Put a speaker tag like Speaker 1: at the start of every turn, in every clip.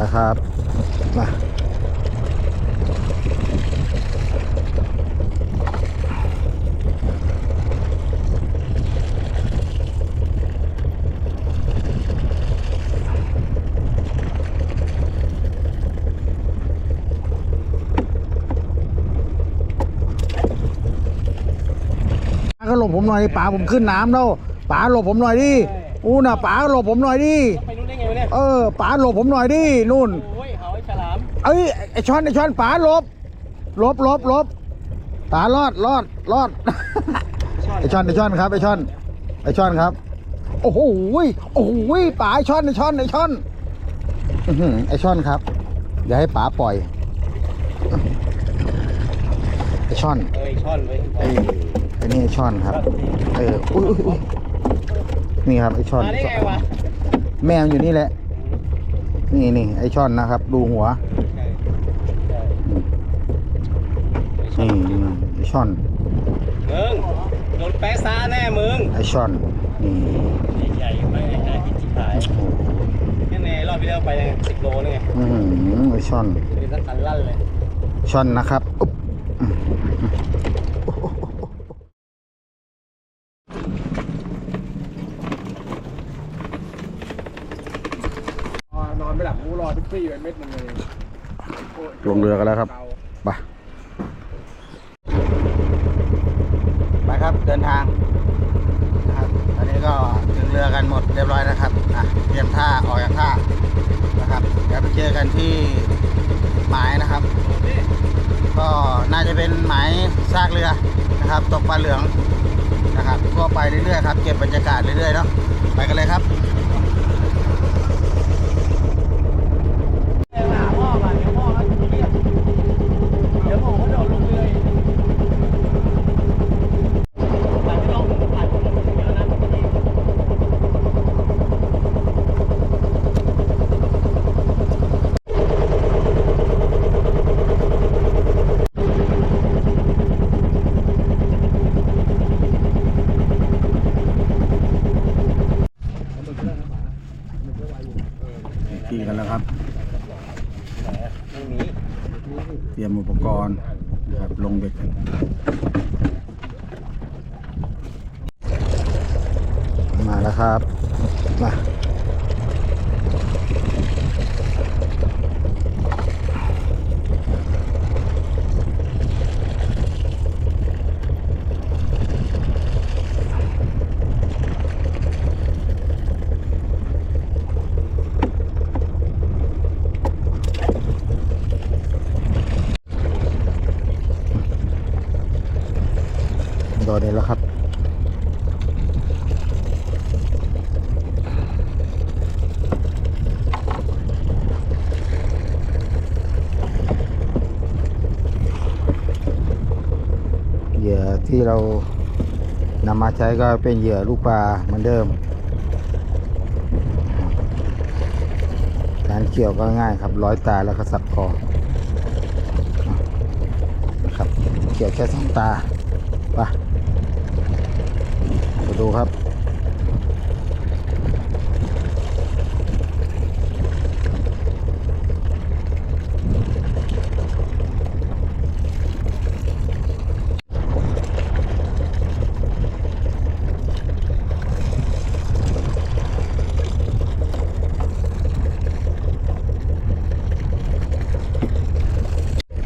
Speaker 1: แล้วครับมาก็หลบผมหน่อยป๋าผมขึ้นน้ำแล้วป๋าหลบผมหน่อยดิอู้น่ะป๋าหลบผมหน่อยดิ
Speaker 2: เนี่ย
Speaker 1: เออป๋าหลบผมหน่อยดินู่น
Speaker 2: โอ้ยเขาไอ้ฉลาม
Speaker 1: เอ้ยไอช้อนไอช้อนป๋าหลบหลบหลบหลบป๋ารอดรอดรอด ไอช้อนไอช้อนครับไอช้อนไอช้อนครับ โอ้โหยโอ้โหยป๋าไอช้อนไอช้อนไอช้อนอื้อหือไอช้อนครับเดี๋ยวให้ป๋าปล่อยไอช้อน
Speaker 2: เอ้ยช่อนเว้ย
Speaker 1: ไอไอนี่ไอช้อนครับ เอออุ้ยอุ้ยอุ้ยนี่ครับไอช้อน
Speaker 2: มาได้ไงวะ
Speaker 1: แมวอยู่นี่แหละ นี่นี่ไอช่อนนะครับ ดูหัวนี่ไอช่อน
Speaker 2: มึงโดนแป๊ะซ่าแน่มึง
Speaker 1: ไอช่อนนี่
Speaker 2: ใหญ่ๆไปใหญ่ที่จิบหายแค่ในรอบที่แล้วไปสิบโลนี่ไง
Speaker 1: อืมไอช่อน
Speaker 2: เป็นสักคันลั่นเลย
Speaker 1: ช่อนนะครับอุ๊บ
Speaker 3: นอนไม่หลับกูรอทุกปี้ ไปเม็ดหนึงเลย
Speaker 1: ลงเรือกันแล้วครับ ไป ไปครับเดินทางนะครับตอนนี้ก็ถึงเรือกันหมดเรียบร้อยนะครับอะเตรียมท่าออกจากท่านะครับเดี๋ยวไปเจอกันที่หมายนะครับ ก็น่าจะเป็นหมายซากเรือนะครับตกปลาเหลืองนะครับก็ไปเรื่อยๆครับเก็บบรรยากาศเรื่อยๆเนาะไปกันเลยครับ
Speaker 2: หาพ่อมาเดี๋ยวพ่อเขาเรียกเดี๋ยวผมก็โดดลงเลยถ่ายไม่ลงถ่ายคนละคนเดียวนะ
Speaker 1: ที่กันแล้วครับ
Speaker 2: ไม่มี
Speaker 1: เต รียมอุปกรณ์นะครับลงเบ็ดกันมาแล้วครับมา ดนเลยแล้วครับเหยื่อที่เรานำมาใช้ก็เป็นเหยื่อลูกปลาเหมือนเดิม การเกี่ยวก็ง่ายครับร้อยตาแล้วก็สับคอนะครับเกี่ยวแค่สองตาไป ดูครับ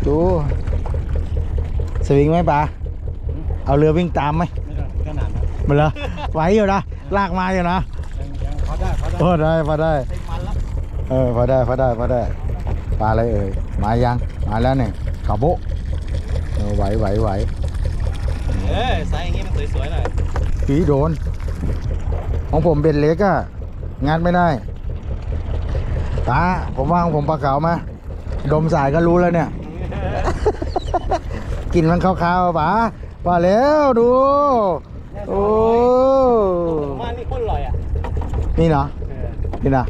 Speaker 1: ดู สวิงไหมปะเอาเรือวิ่งตามไหม
Speaker 2: ไม่ ต้องขนาดนั้น
Speaker 1: มันเหรอไหวอยู่นะลากมาอยู่นะ
Speaker 2: ยังยังพอได้พอได้
Speaker 1: พอได้พอได้
Speaker 2: เต็มมันแล้ว
Speaker 1: เออพอได้พอได้พอได้ปลาอะไรเอ่ยมายังมาแล้วเนี่ยกระโบะเออไหวไหวไหว
Speaker 2: เออไซส์อย่างงี้มันสวยๆหน่อย
Speaker 1: ผีโดน ของผมเป็นเล็กอะงัดไม่ได้ตาผมว่าของผมปลาเก๋ามาดมสายก็รู้แล้วเนี่ยกลินมันขาวๆป๋าว่าแล้วดู โอ้
Speaker 2: มานี่โคตรอร่อยอะ
Speaker 1: นี่เนาะ
Speaker 2: เออ
Speaker 1: นี่นะ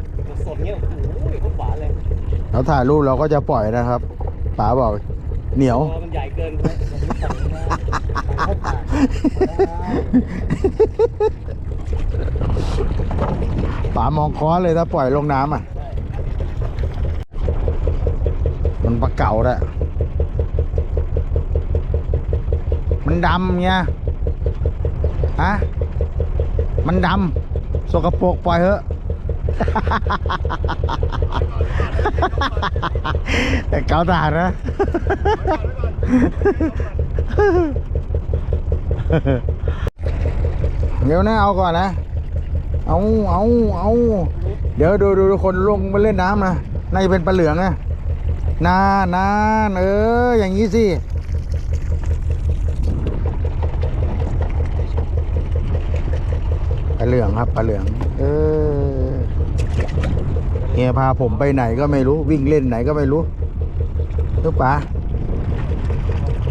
Speaker 2: สดเงี้ยโอ้โหโคตรหวานเลย
Speaker 1: เราถ่ายรูปเราก็จะปล่อยนะครับป๋าบอกเหนียว
Speaker 2: ตัวมันใหญ่เกินไปผมไม่สั่งนะเข้าปาก
Speaker 1: ป๋ามองค้อนเลยถ้าปล่อยลงน้ำอะ มันปลาเก่าแหละมันดำเงี้ย ฮะมันดำสกปรกปล่อยเถอะ แต่เกาตาดนะเดี๋ยวนะเอาก่อนนะ เอาเอาเอาเดี๋ยวดูดูคนลงมาเล่นน้ำนะน่าจะเป็นปลาเหลืองนะนานนานเอออย่างนี้สิ ปลา เหลืองครับปลาเหลือง เออเฮียพาผมไปไหนก็ไม่รู้วิ่งเล่นไหนก็ไม่รู้ลูกป๋า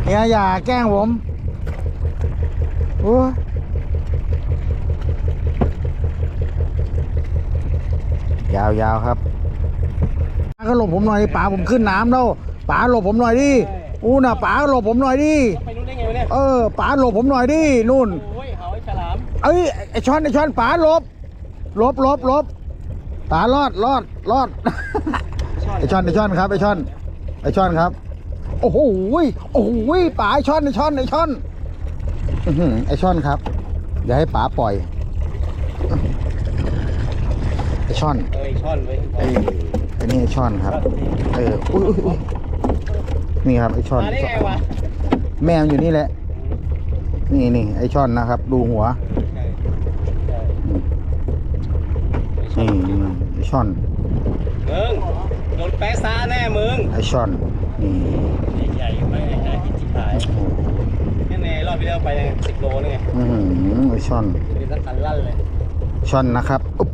Speaker 1: เฮียอย่าแกล้งผมโอ้ยยาว ๆ ครับป๋าก็หลบผมหน่อยป๋าผมขึ้นน้ำแล้วป๋าหลบผมหน่อยดิอู้น่ะป๋าหลบผมหน่อยดิ
Speaker 2: ไปนู้ได้ไงวะเนี่ย
Speaker 1: เออป๋าหลบผมหน่อยดินู่น
Speaker 2: โอ้ยเขาไอ้ฉลา ม
Speaker 1: เอ้ยไอช้อนไอช้อนป๋าหลบหลบหลบหลบป๋ารอดรอดรอดไอช้อนไอช้อนครับไอช้อนไอช้อนครับ โอ้โหยโอ้โหยป๋าไอช้อนไอช้อนไอช้อนอื้อหือไอช้อนครับอย่าให้ป๋าปล่อยไอช้อน
Speaker 2: เอ้ยช่อนเว้ย
Speaker 1: ไอไอนี่ไอช้อนครับ เอออุ้ยอุ้ยอุ้ยนี่ครับไอช้อน
Speaker 2: มาได้ไงวะ
Speaker 1: แมวอยู่นี่แหละ นี่นี่ไอช้อนนะครับ ดูหัว
Speaker 2: ใช่ใช่
Speaker 1: นี่นี่ไอช้อน
Speaker 2: มึงโดนแปะซาแน่มึง
Speaker 1: ไอช้อนนี่
Speaker 2: ใหญ่ๆไปใหญ่ๆกินจิ๋หายแค่ในรอบที่แล้วไปสิบโลนี่ไง
Speaker 1: อื้อหือไอช้อน
Speaker 2: เป็นสักคันลั่นเลย
Speaker 1: ช้อนนะครับอุ๊บ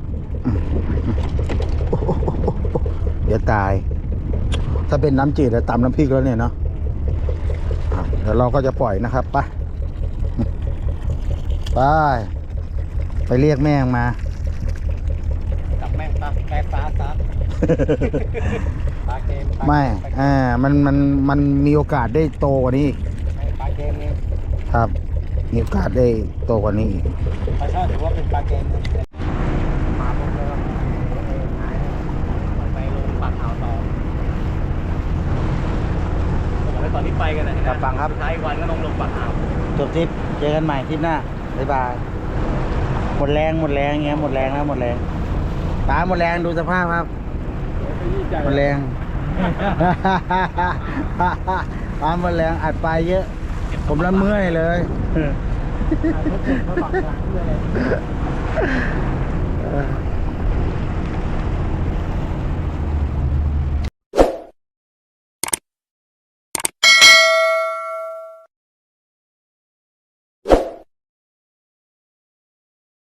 Speaker 1: เดี๋ยวตาย ถ้าเป็นน้ำจืดจะตำน้ำพริกแล้วเนี่ยเนาะอะเดี๋ยวเราก็จะปล่อยนะครับไป ไปไปเรียกแม่งมา
Speaker 2: จับแม่งปะแปะซาซะ ปลาเกมปลาเก
Speaker 1: ไม่อ่า มัน มัน มันมีโอกาสได้โตกว่านี้อีก
Speaker 2: ปลาเกมนี่
Speaker 1: ครับ มีโอกาสได้โตกว่านี้อีก
Speaker 2: ปลาช่อนถือว่าเป็นปลาเกมนะมาปุ๊บแล้วไปลงปากอ่าวต่อผมบอกให้ตอนที่ไปกันนะ
Speaker 1: ครับฟังครับ
Speaker 2: สุดท้ายอีกวันก็ลงลงปากอ่าว
Speaker 1: จบทริปเจอกันใหม่ทริปหน้า บ๊ายบาย หมดแรงหมดแรงเงี้ยหมดแรงแล้วหมดแรงตาหมดแรงดูสภาพครับ
Speaker 3: ไปยี่ใจ
Speaker 1: หมดแรงตาหมดแรงอัดไปเยอะ ผมละเมื่อยเลย